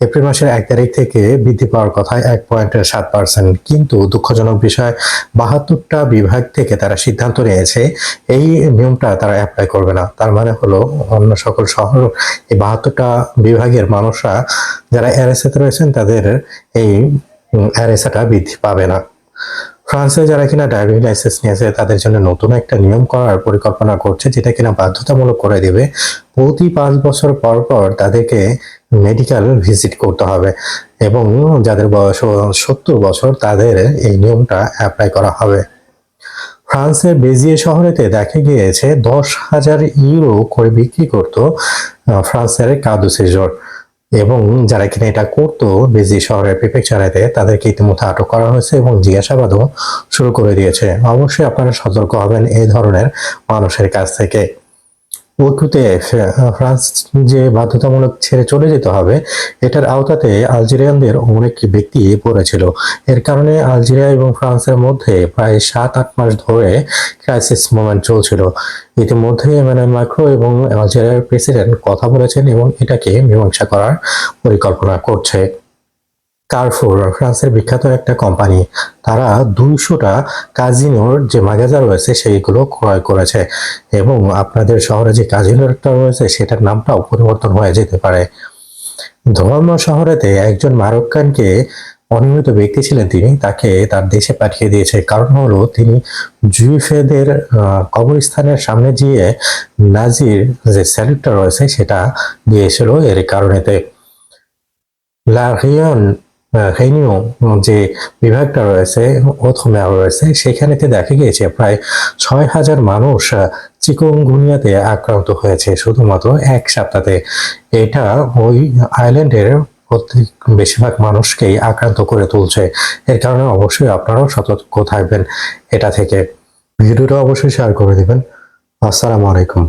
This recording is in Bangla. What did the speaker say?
এপ্রিল মাসের এক তারিখ থেকে বৃদ্ধি পাওয়ার কথা এক পয়েন্ট সাত পার্সেন্ট কিন্তু দুঃখজনক বিষয়, বাহাত্তরটা বিভাগ থেকে তারা সিদ্ধান্ত নিয়েছে, এই নিয়মটা তারা অ্যাপ্লাই করবে না। তার মানে হলো অন্য সকল শহর, এই বাহাত্তরটা বিভাগের মানুষরা যারা অ্যারেসাতে রয়েছেন, তাদের এই অ্যারেসাটা বৃদ্ধি পাবে না। ফ্রান্সে যারা কিনা ড্রাইভিং লাইসেন্স নিয়েছে, তাদের জন্য নতুন একটা নিয়ম করার পরিকল্পনা করছে, যেটা কিনা বাধ্যতামূলক করে দেবে। প্রতি পাঁচ বছর পর পর তাদেরকে মেডিকেল ভিজিট করতে হবে এবং যাদের বয়স সত্তর বছর, তাদের এই নিয়মটা অ্যাপ্লাই করা হবে। ফ্রান্সের বেজিয়ে শহরেতে দেখা গিয়েছে দশ হাজার ইউরো করে বিক্রি করতো ফ্রান্সের কাদু সেজর এবং যারা কিনা এটা করতো বেজি শহরের প্রিফেকচারেতে তাদেরকে ইতিমধ্যে আটক করা হয়েছে এবং জিজ্ঞাসাবাদও শুরু করে দিয়েছে। অবশ্যই আপনারা সতর্ক হবেন এই ধরনের মানুষের কাছ থেকে। ঐক্যতে ফ্রান্স যে বাধ্যতামূলক ছেড়ে চলে যেতে হবে, এটার আওতাতে আলজেরিয়ানদের অনেক ব্যক্তি পড়েছিল। এর কারণে আলজেরিয়া এবং ফ্রান্সের মধ্যে প্রায় সাত, আট মাস ধরে ক্রাইসিস মোমেন্ট চলছিল। ইতিমধ্যে এমানুয়েল মাইক্রো এবং আলজেরিয়ার প্রেসিডেন্ট কথা বলেছেন এবং এটাকে মীমাংসা করার পরিকল্পনা করছে। কারফুর ফ্রান্সের বিখ্যাত একটা কোম্পানি তারা দুইশোটা কাজিনোর যে মাগাজা রয়েছে, সেইগুলো ক্রয় করেছে। এবং আপনাদের শহরে যে কাজিনোটা রয়েছে, সেটার নামটাও পরিবর্তন হয়ে যেতে পারে। ধর্ম শহরেতে একজন মারক্কানকে অনিয়মিত ব্যক্তি ছিলেন তিনি, তাকে তার দেশে পাঠিয়ে দিয়েছে। কারণ হলো, তিনি জুইফেদের কবরস্থানের সামনে গিয়ে নাজির যে স্যালুটটা রয়েছে, সেটা দিয়েছিল এর কারণেতে লা রেনিও যে বিভাগটা রয়েছে ওথমে রয়েছে, সেখানেতে দেখা গিয়েছে প্রায় ছয় হাজার মানুষ চিকনগুনিয়াতে আক্রান্ত হয়েছে। শুধুমাত্র এক সপ্তাহে এটা ওই আইল্যান্ডের প্রত্যেক বেশিরভাগ মানুষকেই আক্রান্ত করে তুলছে। এর কারণে অবশ্যই আপনারাও সতর্ক থাকবেন এটা থেকে। ভিডিওটা অবশ্যই শেয়ার করে দিবেন। আসসালামু আলাইকুম।